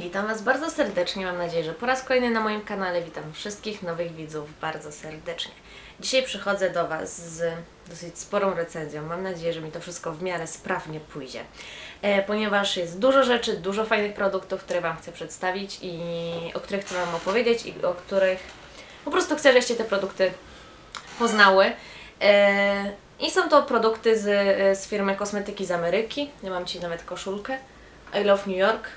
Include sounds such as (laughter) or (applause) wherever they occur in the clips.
Witam Was bardzo serdecznie. Mam nadzieję, że po raz kolejny na moim kanale witam wszystkich nowych widzów bardzo serdecznie. Dzisiaj przychodzę do Was z dosyć sporą recenzją. Mam nadzieję, że mi to wszystko w miarę sprawnie pójdzie, e, ponieważ jest dużo rzeczy, dużo fajnych produktów, które Wam chcę przedstawić i o których chcę Wam opowiedzieć i o których po prostu chcę, żebyście te produkty poznały. E, I są to produkty z, z firmy Kosmetyki z Ameryki. Ja mam Ci nawet koszulkę. I love New York,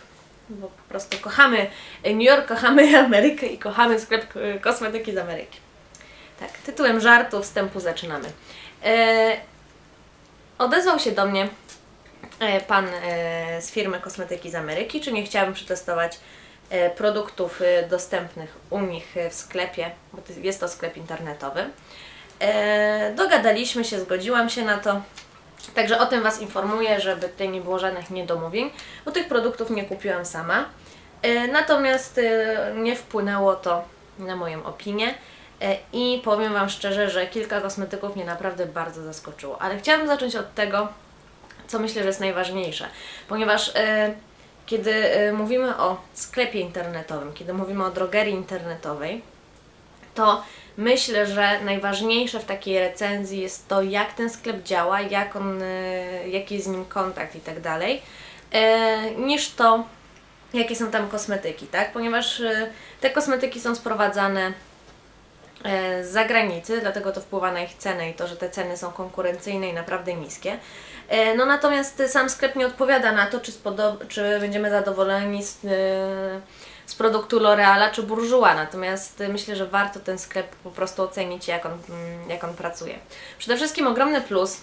bo po prostu kochamy New York, kochamy (laughs) Amerykę i kochamy sklep e, kosmetyki z Ameryki. Tak, tytułem żartu wstępu zaczynamy. E, odezwał się do mnie e, pan e, z firmy kosmetyki z Ameryki, czy nie chciałabym przetestować produktów dostępnych u nich w sklepie, bo jest to sklep internetowy. Dogadaliśmy się, zgodziłam się na to. Także o tym Was informuję, żeby tutaj nie było żadnych niedomówień, bo tych produktów nie kupiłam sama. E, Natomiast e, nie wpłynęło to na moją opinię E, i powiem Wam szczerze, że kilka kosmetyków mnie naprawdę bardzo zaskoczyło. Ale chciałabym zacząć od tego, co myślę, że jest najważniejsze, ponieważ kiedy mówimy o sklepie internetowym, kiedy mówimy o drogerii internetowej, to myślę, że najważniejsze w takiej recenzji jest to, jak ten sklep działa, jak on, e, jaki jest z nim kontakt i tak dalej, e, niż to, jakie są tam kosmetyki, tak? Ponieważ e, te kosmetyki są sprowadzane z zagranicy, dlatego to wpływa na ich cenę i to, że te ceny są konkurencyjne i naprawdę niskie. No natomiast sam sklep nie odpowiada na to, czy, spodo- czy będziemy zadowoleni z, z produktu L'Oreala czy Bourjois, natomiast e, myślę, że warto ten sklep po prostu ocenić, jak on, mm, jak on pracuje. Przede wszystkim ogromny plus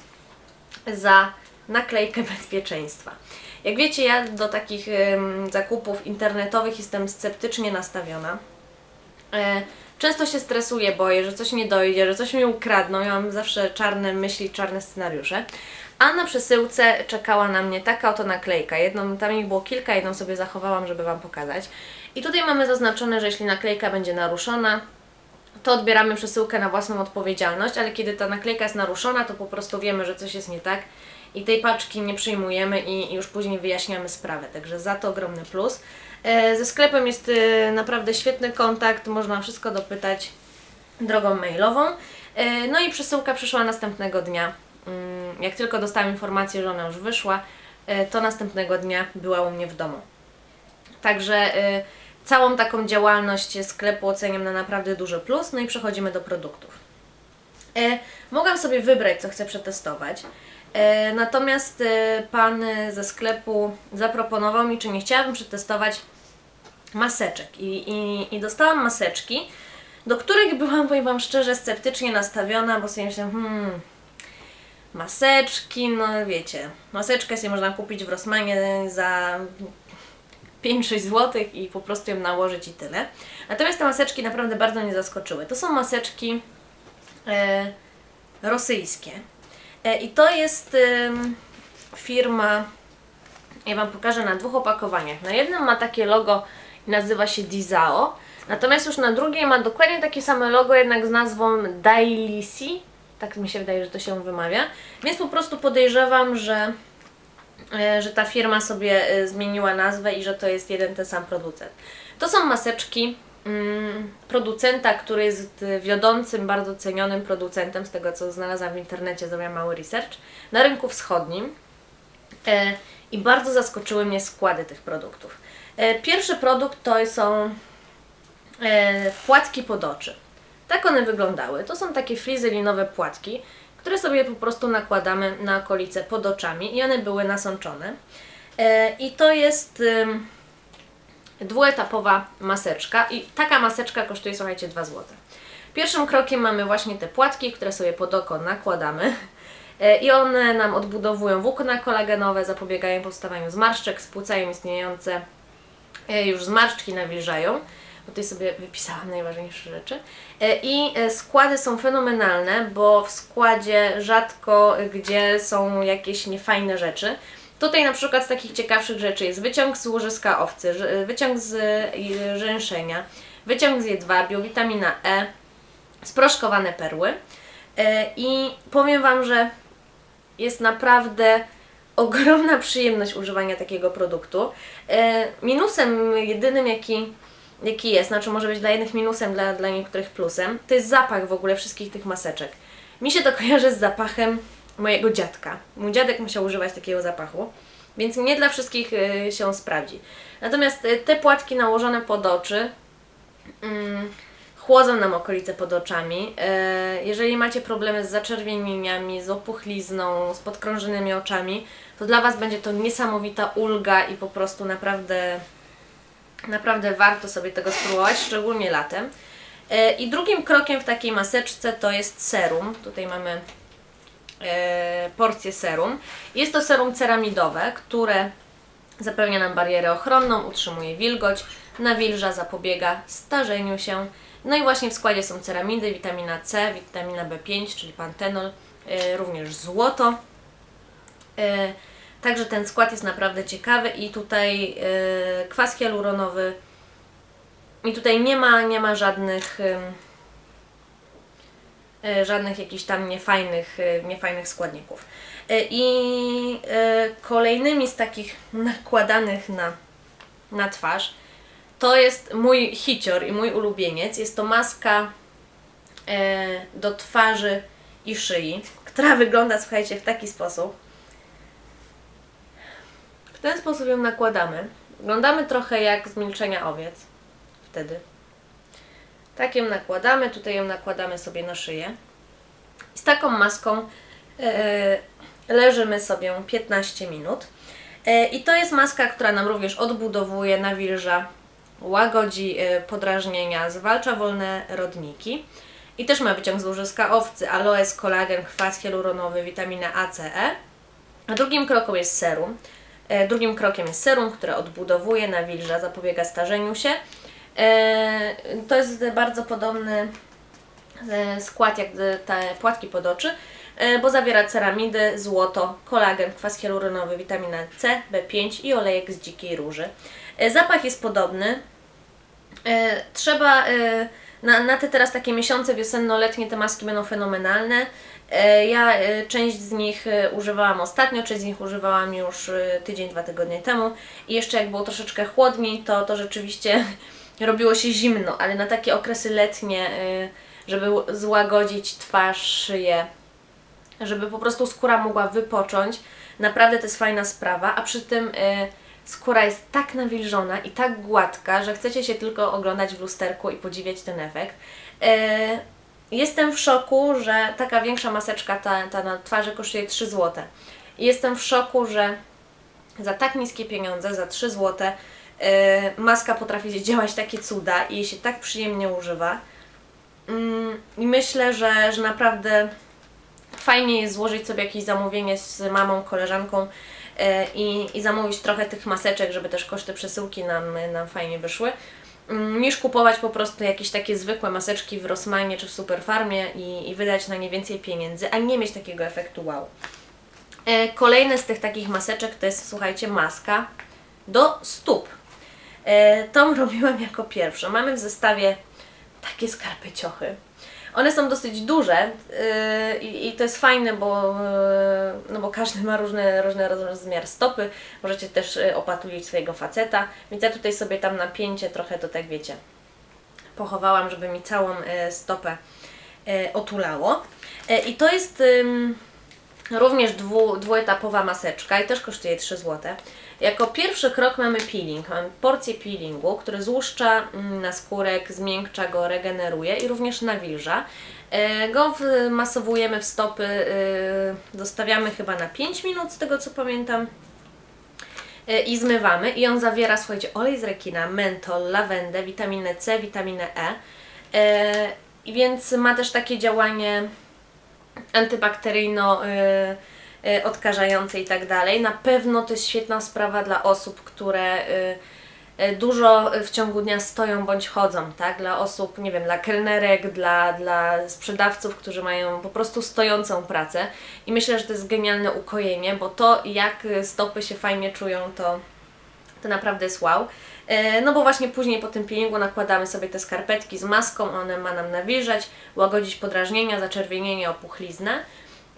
za naklejkę (laughs) bezpieczeństwa. Jak wiecie, ja do takich zakupów internetowych jestem sceptycznie nastawiona. E, Często się stresuję, boję, że coś nie dojdzie, że coś mi ukradną. Ja mam zawsze czarne myśli, czarne scenariusze. A na przesyłce czekała na mnie taka oto naklejka. Jedną, tam ich było kilka, jedną sobie zachowałam, żeby Wam pokazać. I tutaj mamy zaznaczone, że jeśli naklejka będzie naruszona, to odbieramy przesyłkę na własną odpowiedzialność, ale kiedy ta naklejka jest naruszona, to po prostu wiemy, że coś jest nie tak i tej paczki nie przyjmujemy i, już później wyjaśniamy sprawę. Także za to ogromny plus. E, ze sklepem jest e, naprawdę świetny kontakt, można wszystko dopytać drogą mailową. E, no i przesyłka przyszła następnego dnia. Mm, Jak tylko dostałam informację, że ona już wyszła, to następnego dnia była u mnie w domu. Także całą taką działalność sklepu oceniam na naprawdę duży plus. No i przechodzimy do produktów. E, mogłam sobie wybrać, co chcę przetestować. E, natomiast e, pan ze sklepu zaproponował mi, czy nie chciałabym przetestować maseczek. I, i, i dostałam maseczki, do których byłam, powiem Wam szczerze, sceptycznie nastawiona, bo sobie myślałam, hmm, maseczki, no wiecie, maseczkę sobie można kupić w Rossmanie za 5-6 zł i po prostu ją nałożyć i tyle. Natomiast te maseczki naprawdę bardzo mnie zaskoczyły. To są maseczki e, rosyjskie. E, I to jest em, firma, ja Wam pokażę na dwóch opakowaniach. Na jednym ma takie logo i nazywa się Dizao, natomiast już na drugiej ma dokładnie takie same logo, jednak z nazwą Dailisi. Tak mi się wydaje, że to się wymawia. Więc po prostu podejrzewam, że e, że ta firma sobie e, zmieniła nazwę i że to jest jeden ten sam producent. To są maseczki mm, producenta, który jest e, wiodącym, bardzo cenionym producentem, z tego co znalazłam w internecie, zrobiłam mały research, na rynku wschodnim. E, I bardzo zaskoczyły mnie składy tych produktów. E, pierwszy produkt to są e, płatki pod oczy. Tak one wyglądały. To są takie frizylinowe płatki, które sobie po prostu nakładamy na okolice pod oczami i one były nasączone. E, I to jest dwuetapowa maseczka i taka maseczka kosztuje, słuchajcie, 2 zł. Pierwszym krokiem mamy właśnie te płatki, które sobie pod oko nakładamy E, i one nam odbudowują włókna kolagenowe, zapobiegają powstawaniu zmarszczek, spłucają istniejące e, już zmarszczki, nawilżają. Tutaj sobie wypisałam najważniejsze rzeczy. E, I e, składy są fenomenalne, bo w składzie rzadko e, gdzie są jakieś niefajne rzeczy. Tutaj na przykład z takich ciekawszych rzeczy jest wyciąg z łożyska owcy, wyciąg z rzęszenia, wyciąg z jedwabiu, witamina E, sproszkowane perły. I powiem Wam, że jest naprawdę ogromna przyjemność używania takiego produktu. Minusem jedynym, jaki, jaki jest, znaczy może być dla jednych minusem, dla, dla niektórych plusem, to jest zapach w ogóle wszystkich tych maseczek. Mi się to (laughs) kojarzy z zapachem mojego dziadka. Mój dziadek musiał używać takiego zapachu, więc nie dla wszystkich e, się sprawdzi. Natomiast e, te płatki nałożone pod oczy, mm, chłodzą nam okolice pod oczami. E, Jeżeli macie problemy z zaczerwienieniami, z opuchlizną, z podkrążonymi oczami, to dla Was będzie to niesamowita ulga i po prostu naprawdę, naprawdę warto sobie tego spróbować, szczególnie latem. E, I drugim krokiem w takiej maseczce to jest serum. Tutaj mamy e, porcję serum. Jest to serum ceramidowe, które zapewnia nam barierę ochronną, utrzymuje wilgoć, nawilża, zapobiega starzeniu się. No i właśnie w składzie są ceramidy, witamina C, witamina B5, czyli pantenol, y, również złoto. Także ten skład jest naprawdę ciekawy i tutaj y, kwas hialuronowy i tutaj nie ma, nie ma żadnych ym, y, żadnych jakichś tam niefajnych, y, niefajnych składników. Y, I y, kolejnymi z takich nakładanych na, na twarz to jest mój hicior i mój ulubieniec. Jest to maska e, do twarzy i szyi, która wygląda, słuchajcie, w taki sposób. W ten sposób ją nakładamy. Wyglądamy trochę jak z milczenia owiec. Wtedy. Tak ją nakładamy, tutaj ją nakładamy sobie na szyję. I z taką maską e, leżymy sobie 15 minut. E, I to jest maska, która nam również odbudowuje, nawilża, łagodzi podrażnienia, zwalcza wolne rodniki. I też ma wyciąg z łożyska owcy, aloes, kolagen, kwas hialuronowy, witamina A, C, E. A drugim krokiem jest serum. E, Drugim krokiem jest serum, które odbudowuje, nawilża, zapobiega starzeniu się. E, To jest bardzo podobny e, skład jak te płatki pod oczy, e, bo zawiera ceramidy, złoto, kolagen, kwas hialuronowy, witamina C, B5 i olejek z dzikiej róży. Zapach jest podobny. Trzeba na, na te teraz takie miesiące wiosenno-letnie te maski będą fenomenalne. E, Ja e, część z nich e, używałam ostatnio, część z nich używałam już tydzień, dwa tygodnie temu i jeszcze jak było troszeczkę chłodniej, to, to rzeczywiście (laughs) robiło się zimno, ale na takie okresy letnie, żeby złagodzić twarz, szyję, żeby po prostu skóra mogła wypocząć. Naprawdę to jest fajna sprawa, a przy tym skóra jest tak nawilżona i tak gładka, że chcecie się tylko oglądać w lusterku i podziwiać ten efekt. Y, jestem w szoku, że taka większa maseczka ta, ta na twarzy kosztuje 3 zł. Jestem w szoku, że za tak niskie pieniądze, za 3 zł, y, maska potrafi działać takie cuda i jej się tak przyjemnie używa. Mm, I myślę, że, że naprawdę fajnie jest złożyć sobie jakieś zamówienie z mamą, koleżanką e, i, i zamówić trochę tych maseczek, żeby też koszty przesyłki nam, nam fajnie wyszły, niż kupować po prostu jakieś takie zwykłe maseczki w Rossmanie czy w Superfarmie i, i wydać na nie więcej pieniędzy, a nie mieć takiego efektu wow. E, Kolejne z tych takich maseczek to jest, słuchajcie, maska do stóp. E, Tą (laughs) robiłam jako pierwszą. Mamy w zestawie takie skarpeciochy. One są dosyć duże yy, i, to jest fajne, bo, yy, no bo każdy ma różny, różny rozmiar stopy. Możecie też yy, opatulić swojego faceta, więc ja tutaj sobie tam napięcie trochę to tak wiecie pochowałam, żeby mi całą yy, stopę yy, otulało. Yy, I to jest ym, również dwu, dwuetapowa maseczka i też kosztuje 3 zł. Jako pierwszy krok mamy peeling. Mamy porcję peelingu, który złuszcza mm, naskórek, zmiękcza go, regeneruje i również nawilża. E, Go masowujemy w stopy, e, dostawiamy chyba na 5 minut z tego co pamiętam e, i zmywamy. I on zawiera, słuchajcie, olej z rekina, mentol, lawendę, witaminę C, witaminę E. I więc ma też takie działanie antybakteryjno odkażające i tak dalej. Na pewno to jest świetna sprawa dla osób, które y, y, dużo w ciągu dnia stoją bądź chodzą, tak? Dla osób, nie wiem, dla kelnerek, dla, dla sprzedawców, którzy mają po prostu stojącą pracę. I myślę, że to jest genialne ukojenie, bo to jak stopy się fajnie czują, to, to naprawdę jest wow. E, No bo właśnie później po tym peelingu nakładamy sobie te skarpetki z maską, one ma nam nawilżać, łagodzić podrażnienia, zaczerwienienie, opuchliznę.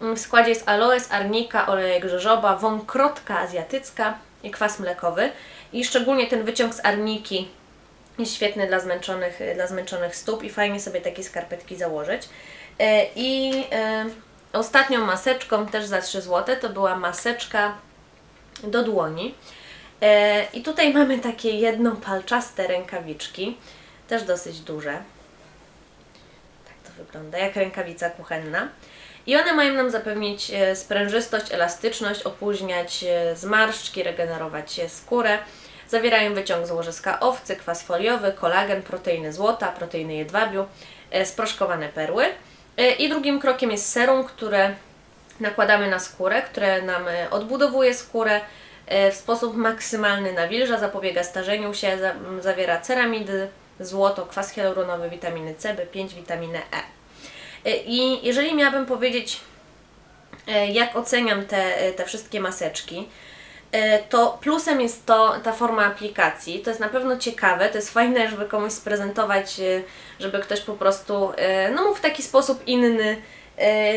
W składzie jest aloes, arnika, olejek rzeżoba, wąkrotka azjatycka i kwas mlekowy. I szczególnie ten wyciąg z arniki jest świetny dla zmęczonych, dla zmęczonych stóp i fajnie sobie takie skarpetki założyć. E, I e, ostatnią maseczką, też za 3 zł, to była maseczka do dłoni. E, I tutaj (laughs) mamy takie jednopalczaste rękawiczki, też dosyć duże. Tak to wygląda, jak rękawica kuchenna. I one mają nam zapewnić e, sprężystość, elastyczność, opóźniać e, zmarszczki, regenerować e, skórę. Zawierają wyciąg z łożyska owcy, kwas foliowy, kolagen, proteiny złota, proteiny jedwabiu, sproszkowane perły. I drugim krokiem jest serum, które nakładamy na skórę, które nam odbudowuje skórę w sposób maksymalny nawilża, zapobiega starzeniu się, zawiera ceramidy, złoto, kwas hialuronowy, witaminy C, B5, witaminę E. E, I jeżeli miałabym powiedzieć, e, jak oceniam te, e, te wszystkie maseczki, to plusem jest to ta forma aplikacji. To jest na pewno ciekawe, to jest fajne, żeby komuś sprezentować, żeby ktoś po prostu, no w taki sposób inny,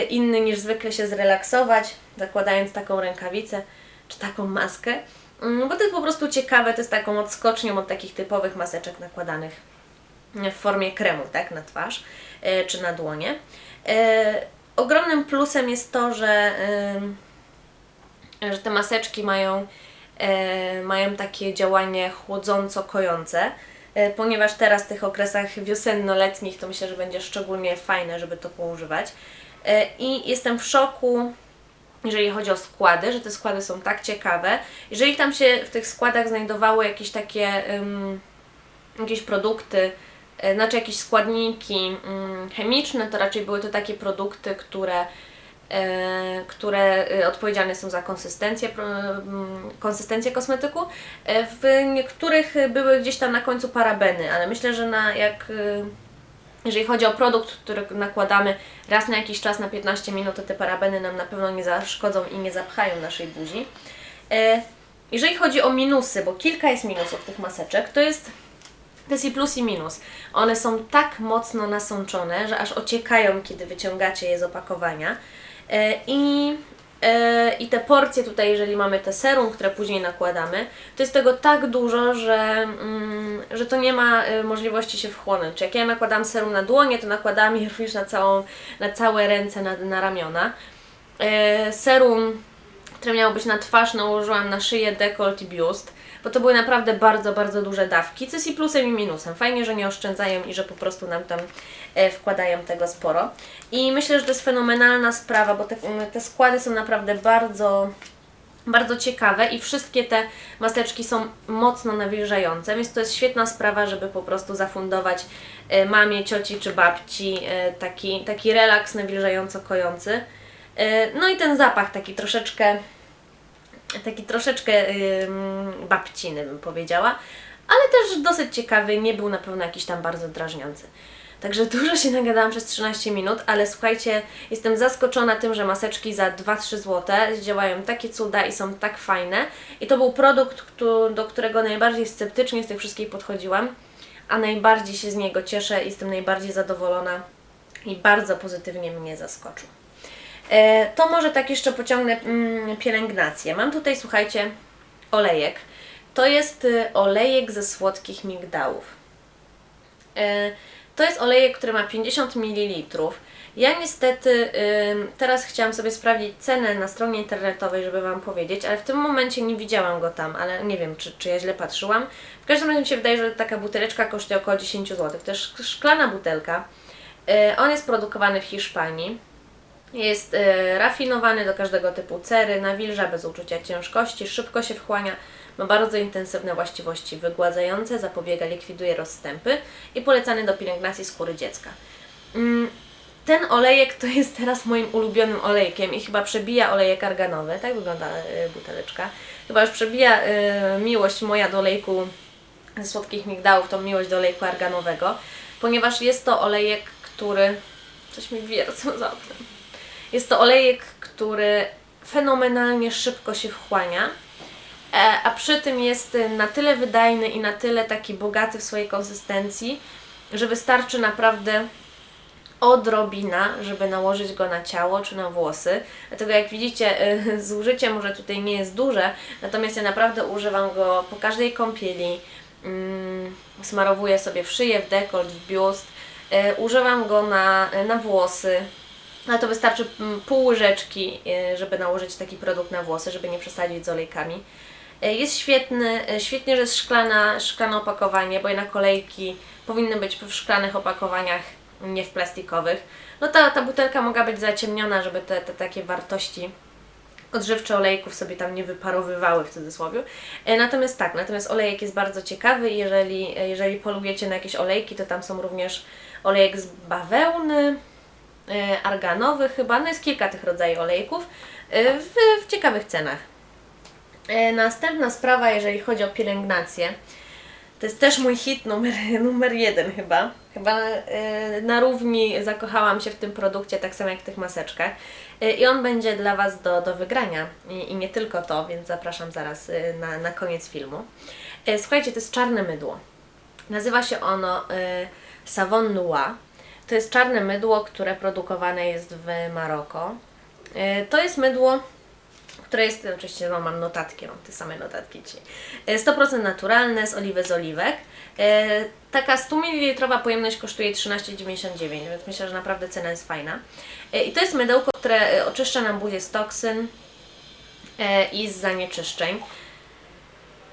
inny niż zwykle się zrelaksować, zakładając taką rękawicę czy taką maskę. Mm, Bo to jest po prostu ciekawe, to jest taką odskocznią od takich typowych maseczek nakładanych w formie kremu, tak, na twarz czy na dłonie. E, ogromnym plusem jest to, że, ym, że te maseczki mają, e, mają takie działanie chłodząco-kojące, e, ponieważ teraz w tych okresach wiosenno-letnich to myślę, że będzie szczególnie fajne, żeby to poużywać. E, I jestem w szoku, jeżeli chodzi o składy, że te składy są tak ciekawe. Jeżeli tam się w tych składach znajdowały jakieś takie ym, jakieś produkty, e, znaczy jakieś składniki mm, chemiczne, to raczej były to takie produkty, które, e, które e, odpowiedzialne są za konsystencję, mm, konsystencję kosmetyku. E, W niektórych były gdzieś tam na końcu parabeny, ale myślę, że na jak e, jeżeli chodzi o produkt, który nakładamy raz na jakiś czas, na 15 minut, to te parabeny nam na pewno nie zaszkodzą i nie zapchają naszej buzi. E, Jeżeli chodzi o minusy, bo kilka jest minusów tych maseczek, to jest to jest i plus i minus. One są tak mocno nasączone, że aż ociekają, kiedy wyciągacie je z opakowania. E, I, e, I te porcje tutaj, jeżeli mamy te serum, które później nakładamy, to jest tego tak dużo, że, mm, że to nie ma e, możliwości się wchłonąć. Jak ja nakładam serum na dłonie, to nakładam je (laughs) również na, całą, na całe ręce, na, na ramiona. Serum które miało być na twarz, nałożyłam na szyję, dekolt i biust, bo to były naprawdę bardzo, bardzo duże dawki, co jest i plusem i minusem. Fajnie, że nie oszczędzają i że po prostu nam tam e, wkładają tego sporo. I myślę, że to jest fenomenalna sprawa, bo te, te składy są naprawdę bardzo, bardzo ciekawe i wszystkie te maseczki są mocno nawilżające, więc to jest świetna sprawa, żeby po prostu zafundować e, mamie, cioci czy babci e, taki, taki relaks nawilżająco kojący. E, No i ten zapach taki troszeczkę, taki troszeczkę babciny bym powiedziała, ale też dosyć ciekawy, nie był na pewno jakiś tam bardzo drażniący. Także dużo się nagadałam przez 13 minut, ale słuchajcie, jestem zaskoczona tym, że maseczki za 2-3 zł działają takie cuda i są tak fajne. I to był produkt, do którego najbardziej sceptycznie z tych wszystkich podchodziłam, a najbardziej się z niego cieszę, jestem najbardziej zadowolona i bardzo pozytywnie mnie zaskoczył. E, to może tak jeszcze pociągnę mm, pielęgnację. Mam tutaj, słuchajcie, olejek. To jest y, olejek ze słodkich migdałów. E, To jest olejek, który ma 50 ml. Ja niestety teraz chciałam sobie sprawdzić cenę na stronie internetowej, żeby Wam powiedzieć, ale w tym momencie nie widziałam go tam, ale nie wiem, czy, czy ja źle patrzyłam. W każdym razie mi się wydaje, że taka buteleczka kosztuje około 10 zł. To jest szk- szklana butelka. E, On jest produkowany w Hiszpanii. Jest e, rafinowany do każdego typu cery, nawilża bez uczucia ciężkości, szybko się wchłania, ma bardzo intensywne właściwości wygładzające, zapobiega, likwiduje rozstępy i polecany do pielęgnacji skóry dziecka. Mm, ten olejek to jest teraz moim ulubionym olejkiem i chyba przebija olejek arganowy, tak wygląda e, buteleczka. Chyba już przebija e, miłość moja do olejku ze słodkich migdałów, tą miłość do olejku arganowego, ponieważ jest to olejek, który... Coś mi wiercą za oknem. Jest to olejek, który fenomenalnie szybko się wchłania, e, a przy tym jest na tyle wydajny i na tyle taki bogaty w swojej konsystencji, że wystarczy naprawdę odrobina, żeby nałożyć go na ciało czy na włosy. Dlatego jak widzicie, y, zużycie może tutaj nie jest duże, natomiast ja naprawdę używam go po każdej kąpieli. Mm, smarowuję sobie w szyję, w dekolt, w biust. Y, Używam go na, na włosy. Ale to wystarczy mm, pół łyżeczki, y, żeby nałożyć taki produkt na włosy, żeby nie przesadzić z olejkami. Y, Jest świetny, y, świetnie, że jest szklana, szklane opakowanie, bo jednak olejki powinny być w szklanych opakowaniach, nie w plastikowych. No ta, ta butelka mogła być zaciemniona, żeby te, te takie wartości odżywcze olejków sobie tam nie wyparowywały w cudzysłowie. Natomiast tak, natomiast olejek jest bardzo ciekawy jeżeli, jeżeli polujecie na jakieś olejki, to tam są również olejek z bawełny, arganowy chyba, no jest kilka tych rodzajów olejków e, w, w ciekawych cenach. E, Następna sprawa, jeżeli chodzi o pielęgnację, to jest też mój hit numer, (laughs) numer jeden chyba. Chyba e, na równi zakochałam się w tym produkcie, tak samo jak w tych maseczkach. E, I on będzie dla Was do, do wygrania. I, I nie tylko to, więc zapraszam zaraz e, na, na koniec filmu. E, Słuchajcie, to jest czarne mydło. Nazywa się ono e, Savon Noir. To jest czarne mydło, które produkowane jest w Maroko. E, To jest mydło, które jest, oczywiście no, mam notatki, mam te same notatki dzisiaj. E, 100% naturalne, z oliwy z oliwek. E, Taka 100 ml pojemność kosztuje 13,99, więc myślę, że naprawdę cena jest fajna. E, I to jest mydełko, które e, oczyszcza nam buzię z toksyn e, i z zanieczyszczeń.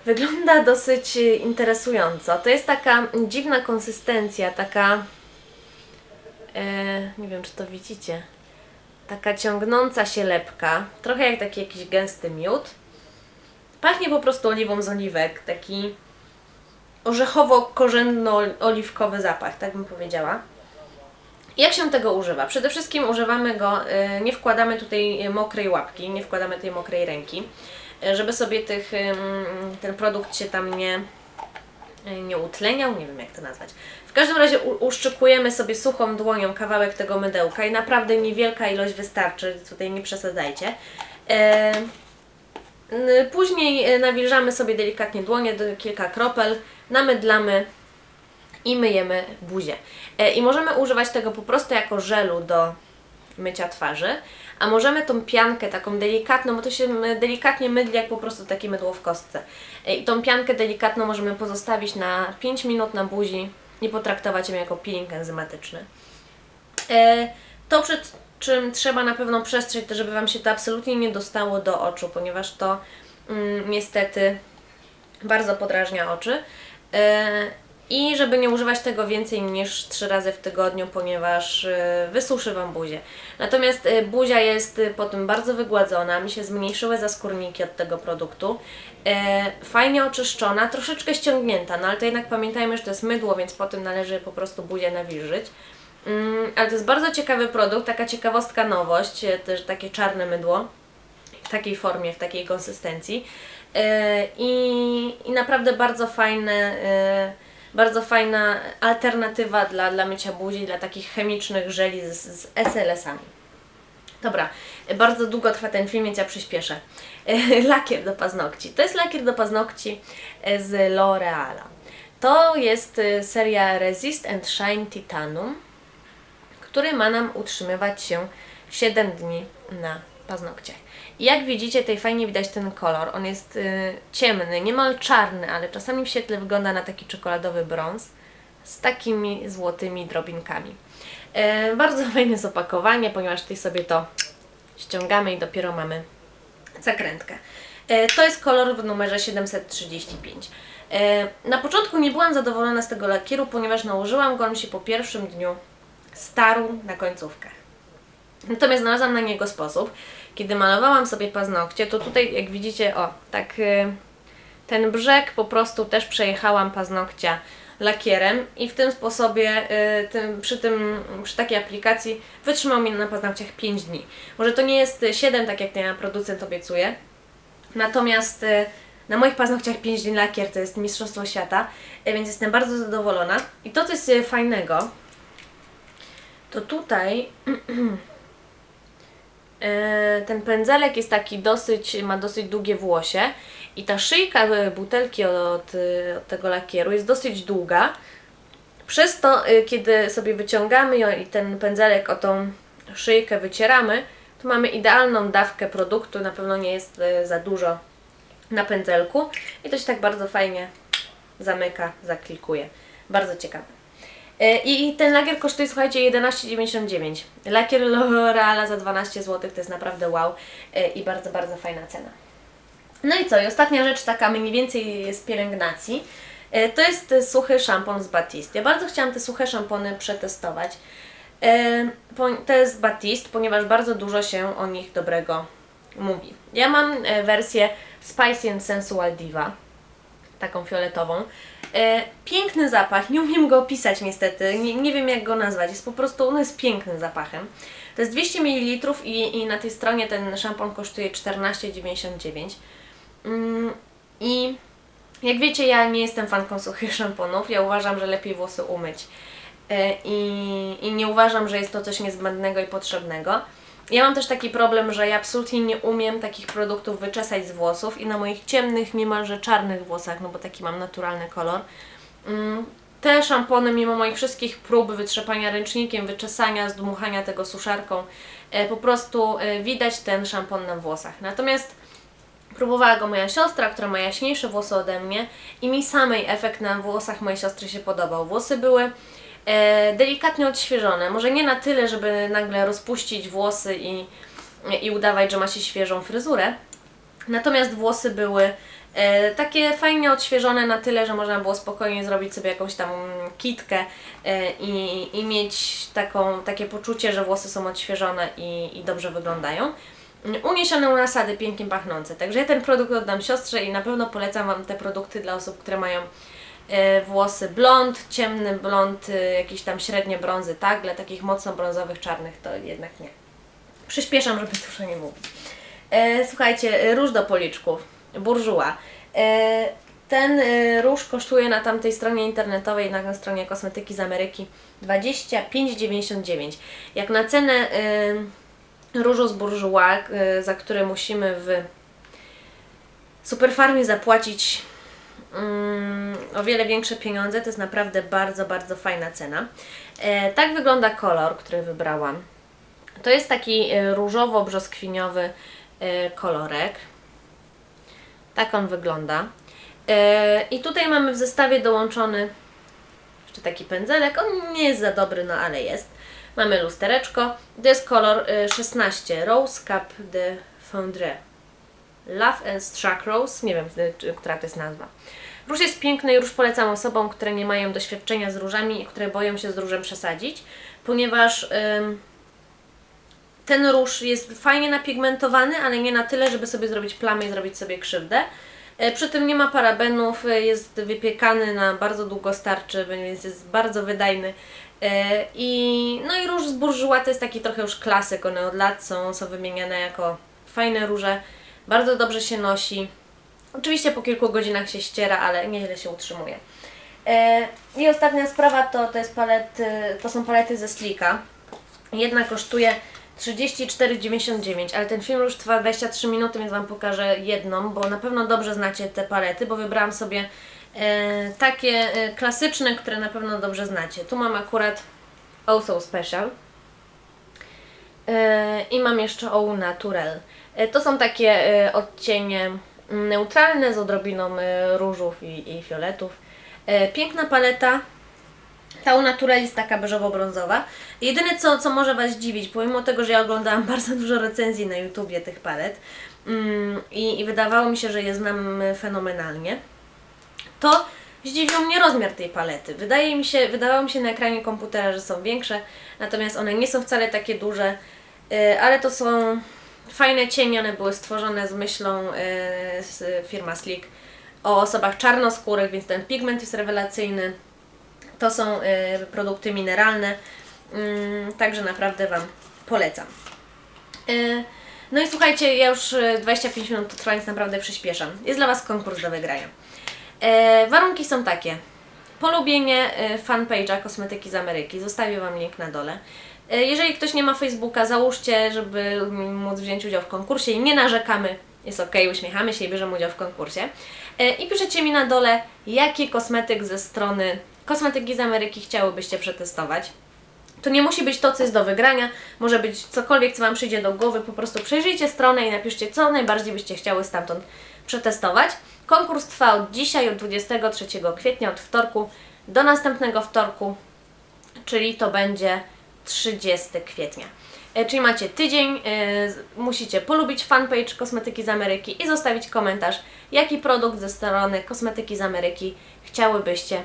Wygląda dosyć e, interesująco. To jest taka dziwna konsystencja, taka. E, nie wiem, czy to widzicie. Taka ciągnąca się lepka, trochę jak taki jakiś gęsty miód. Pachnie po prostu oliwą z oliwek, taki orzechowo-korzenno-oliwkowy zapach, tak bym powiedziała. Jak się tego używa? Przede wszystkim używamy go, y, nie wkładamy tutaj mokrej łapki, nie wkładamy tej mokrej ręki, y, żeby sobie tych, ten produkt się tam nie, nie utleniał, nie wiem jak to nazwać. Każdym razie uszczykujemy sobie suchą dłonią kawałek tego mydełka i naprawdę niewielka ilość wystarczy, tutaj nie przesadzajcie. Później e, nawilżamy sobie delikatnie dłonie do kilka kropel, namydlamy i myjemy buzię. E, I możemy używać tego po prostu jako żelu do mycia twarzy, a możemy tą piankę taką delikatną, bo to się delikatnie mydli jak po prostu takie mydło w kostce. E, I tą piankę delikatną możemy pozostawić na 5 minut na buzi i potraktować ją jako peeling enzymatyczny. E, To przed czym trzeba na pewno to żeby Wam się to absolutnie nie dostało do oczu, ponieważ to mm, niestety bardzo podrażnia oczy. I żeby nie używać tego więcej niż 3 razy w tygodniu, ponieważ e, wysuszy Wam buzię. Natomiast e, buzia jest e, po tym bardzo wygładzona, mi się zmniejszyły zaskórniki od tego produktu. Fajnie oczyszczona, troszeczkę ściągnięta, no ale to jednak pamiętajmy, że to jest mydło, więc po tym należy po prostu buzię nawilżyć. Mm, ale to jest bardzo ciekawy produkt, taka ciekawostka nowość, też takie czarne mydło w takiej formie, w takiej konsystencji. I, i naprawdę bardzo fajne, bardzo fajna alternatywa dla, dla mycia buzi, dla takich chemicznych żeli z, z SLS-ami. Dobra, bardzo długo trwa ten film, więc ja przyspieszę. (laughs) Lakier do paznokci. To jest lakier do paznokci e, z L'Oreala. To jest e, seria Resist and Shine Titanium, który ma nam utrzymywać się 7 dni na paznokciach. Jak widzicie, tutaj fajnie widać ten kolor. On jest y, ciemny, niemal czarny, ale czasami w świetle wygląda na taki czekoladowy brąz z takimi złotymi drobinkami. E, bardzo (laughs) fajne jest opakowanie, ponieważ tutaj sobie to ściągamy i dopiero mamy zakrętkę. E, to jest kolor w numerze 735. E, na początku nie byłam zadowolona z tego lakieru, ponieważ nałożyłam go, on się po pierwszym dniu starł na końcówkach. Natomiast znalazłam na niego sposób. Kiedy malowałam sobie paznokcie, to tutaj jak widzicie, o, tak y, ten brzeg po prostu też przejechałam paznokcia lakierem i w tym sposobie, y, tym, przy, tym, przy takiej aplikacji wytrzymał mi na paznokciach 5 dni. Może to nie jest 7, tak jak ten producent obiecuje, natomiast y, na moich paznokciach 5 dni lakier to jest mistrzostwo świata, więc jestem bardzo zadowolona. I to, co jest fajnego, to tutaj (clears throat) ten pędzelek jest taki dosyć, ma dosyć długie włosie i ta szyjka e, butelki od, e, od tego lakieru jest dosyć długa, Przez to, kiedy sobie wyciągamy ją i ten pędzelek o tą szyjkę wycieramy, to mamy idealną dawkę produktu, na pewno nie jest za dużo na pędzelku i to się tak bardzo fajnie zamyka, zaklikuje. Bardzo ciekawe. E, I ten lakier kosztuje, słuchajcie, 11,99. Lakier L'Oreala za 12 zł to jest naprawdę wow e, i bardzo, bardzo fajna cena. No i co? I ostatnia rzecz, taka mniej więcej z pielęgnacji, e, to jest suchy szampon z Batiste. Ja bardzo chciałam te suche szampony przetestować. To jest Batiste, ponieważ bardzo dużo się o nich dobrego mówi. Ja mam wersję Spicy and Sensual Diva, taką fioletową. E, piękny zapach, nie umiem go opisać niestety, nie, nie wiem jak go nazwać, jest po prostu, on jest pięknym zapachem. To jest 200 ml i, i na tej stronie ten szampon kosztuje 14,99. Mm, I jak wiecie, ja nie jestem fanką suchych szamponów, ja uważam, że lepiej włosy umyć. E, I, I nie uważam, że jest to coś niezbędnego i potrzebnego. Ja mam też taki problem, że ja absolutnie nie umiem takich produktów wyczesać z włosów i na moich ciemnych, niemalże czarnych włosach, no bo taki mam naturalny kolor, mm, te szampony, mimo moich wszystkich prób wytrzepania ręcznikiem, wyczesania, zdmuchania tego suszarką, e, po prostu e, widać ten szampon na włosach. Natomiast Próbowała go moja siostra, która ma jaśniejsze włosy ode mnie i mi samej efekt na włosach mojej siostry się podobał. Włosy były delikatnie odświeżone. Może nie na tyle, żeby nagle rozpuścić włosy i, i udawać, że ma się świeżą fryzurę. Natomiast włosy były e, takie fajnie odświeżone na tyle, że można było spokojnie zrobić sobie jakąś tam kitkę e, i, i mieć taką, takie poczucie, że włosy są odświeżone i, i dobrze wyglądają. Uniesione u nasady, pięknie pachnące. Także ja ten produkt oddam siostrze i na pewno polecam Wam te produkty dla osób, które mają e, włosy blond, ciemny blond, e, jakieś tam średnie brązy, tak? Dla takich mocno brązowych, czarnych to jednak nie. Przyspieszam, żeby dużo nie mówić. E, słuchajcie, e, róż do policzków, burżuła. E, ten e, róż kosztuje na tamtej stronie internetowej, na stronie kosmetyki z Ameryki 25,99. Jak na cenę e, różu z burżuła, e, za które musimy w Superfarmie zapłacić mm, o wiele większe pieniądze, to jest naprawdę bardzo, bardzo fajna cena. E, tak wygląda kolor, który wybrałam. To jest taki e, różowo-brzoskwiniowy e, kolorek. Tak on wygląda. I tutaj mamy w zestawie dołączony jeszcze taki pędzelek. On nie jest za dobry, no ale jest. Mamy lustereczko. To jest kolor e, 16 Rose Cap de Fondre. Love and Struck Rose. Nie wiem, która to jest nazwa. Róż jest piękny i róż polecam osobom, które nie mają doświadczenia z różami i które boją się z różem przesadzić, ponieważ ym, ten róż jest fajnie napigmentowany, ale nie na tyle, żeby sobie zrobić plamy i zrobić sobie krzywdę. E, Przy tym nie ma parabenów, e, jest wypiekany na bardzo długo starczy, więc jest bardzo wydajny. E, I, no i róż z burżuła to jest taki trochę już klasyk, one od lat są, są wymieniane jako fajne róże, bardzo dobrze się nosi. Oczywiście po kilku godzinach się ściera, ale nieźle się utrzymuje. E, I ostatnia sprawa to, to, jest palety, to są palety ze Slika. Jedna kosztuje 34,99, ale ten film już trwa 23 minuty, więc Wam pokażę jedną, bo na pewno dobrze znacie te palety, bo wybrałam sobie e, takie e, klasyczne, które na pewno dobrze znacie. Tu mam akurat Also Special e, i mam jeszcze Au Naturel. E, to są takie e, odcienie mm, neutralne z odrobiną e, różów i, i fioletów. Piękna paleta, ta Au Naturel jest taka beżowo-brązowa. Jedyne co, co może Was dziwić, pomimo tego, że ja oglądałam (laughs) bardzo dużo recenzji na YouTubie tych palet mm, i, i wydawało mi się, że je znam e, fenomenalnie, to zdziwił mnie rozmiar tej palety. Wydaje mi się, wydawało mi się na ekranie komputera, że są większe, natomiast one nie są wcale takie duże, ale to są fajne cienie, one były stworzone z myślą e, z firma Slick o osobach czarnoskórych, więc ten pigment jest rewelacyjny. To są e, produkty mineralne, mm, także naprawdę Wam polecam. E, No i słuchajcie, ja już e, 25 minut to trwa, więc naprawdę przyspieszam. Jest dla Was konkurs do wygrania. E, warunki są takie. Polubienie fanpage'a Kosmetyki z Ameryki. Zostawię Wam link na dole. E, jeżeli ktoś nie ma Facebooka, załóżcie, żeby móc wziąć udział w konkursie i nie narzekamy. Jest ok, uśmiechamy się i bierzemy udział w konkursie. E, I piszecie mi na dole, jaki kosmetyk ze strony kosmetyki z Ameryki chciałybyście przetestować. To nie musi być to, co jest do wygrania, może być cokolwiek, co Wam przyjdzie do głowy. Po prostu przejrzyjcie stronę i napiszcie, co najbardziej byście chciały stamtąd przetestować. Konkurs trwa od dzisiaj, od 23 kwietnia, od wtorku do następnego wtorku, czyli to będzie 30 kwietnia. E, Czyli macie tydzień, e, musicie polubić fanpage Kosmetyki z Ameryki i zostawić komentarz, jaki produkt ze strony Kosmetyki z Ameryki chciałybyście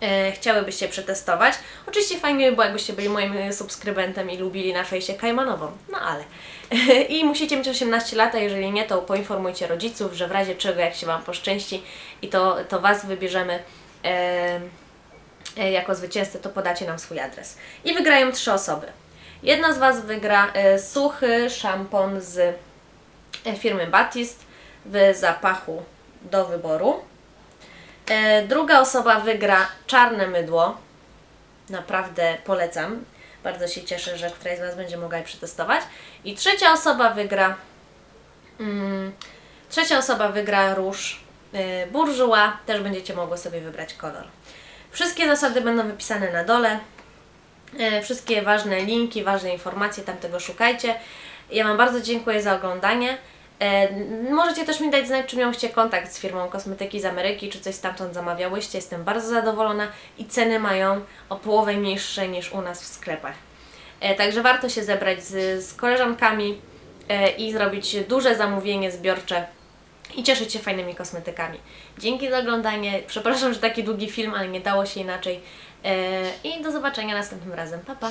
e, chciałybyście przetestować. Oczywiście fajnie by było, jakbyście byli moim subskrybentem i lubili na fejsie Kajmanową, no ale. (laughs) I musicie mieć 18 lat, jeżeli nie, to poinformujcie rodziców, że w razie czego, jak się Wam poszczęści i to, to Was wybierzemy jako zwycięzcę, to podacie nam swój adres. I wygrają trzy osoby. Jedna z Was wygra e, suchy szampon z e, firmy Batist w zapachu do wyboru. E, druga osoba wygra czarne mydło. Naprawdę polecam. Bardzo się cieszę, że któraś z Was będzie mogła je przetestować. I trzecia osoba wygra. Mm, trzecia osoba wygra róż y, Bourjois. Też będziecie mogły sobie wybrać kolor. Wszystkie zasady będą wypisane na dole. E, Wszystkie ważne linki, ważne informacje, tam tego szukajcie. Ja Wam bardzo dziękuję za oglądanie. E, Możecie też mi dać znać, czy miałyście kontakt z firmą kosmetyki z Ameryki, czy coś stamtąd zamawiałyście. Jestem bardzo zadowolona i ceny mają o połowę niższe niż u nas w sklepach. E, Także warto się zebrać z, z koleżankami i zrobić duże zamówienie zbiorcze i cieszyć się fajnymi kosmetykami. Dzięki za oglądanie. Przepraszam, że taki długi film, ale nie dało się inaczej. E, I do zobaczenia następnym razem. Pa, pa!